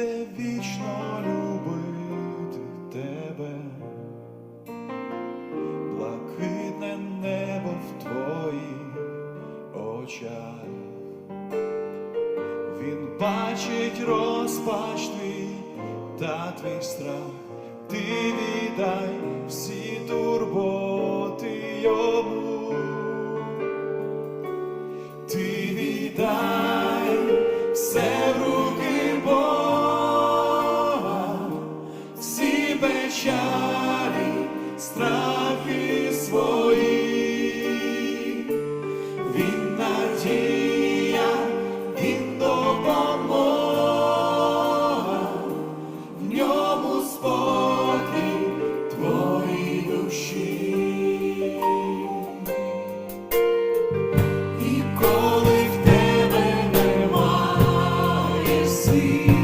буде вічно любити тебе, блакитне небо в твоїх очах, він бачить розпач твій та твій страх, ти віддай всі турботи йому, ти віддай. see.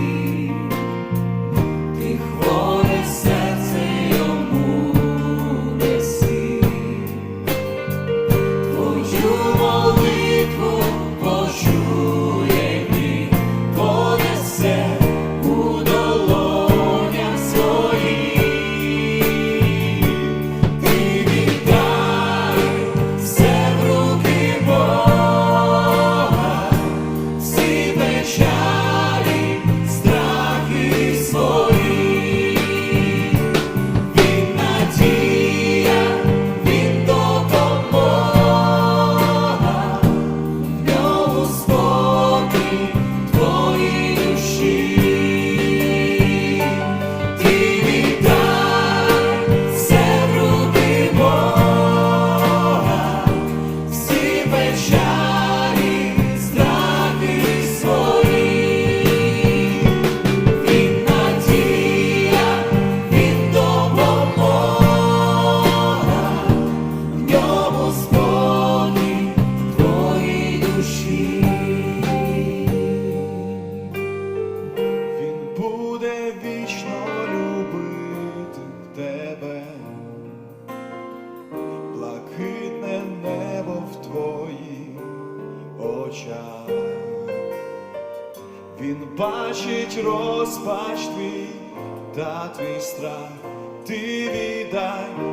Він бачить розпач твій та твій страх, ти віддай.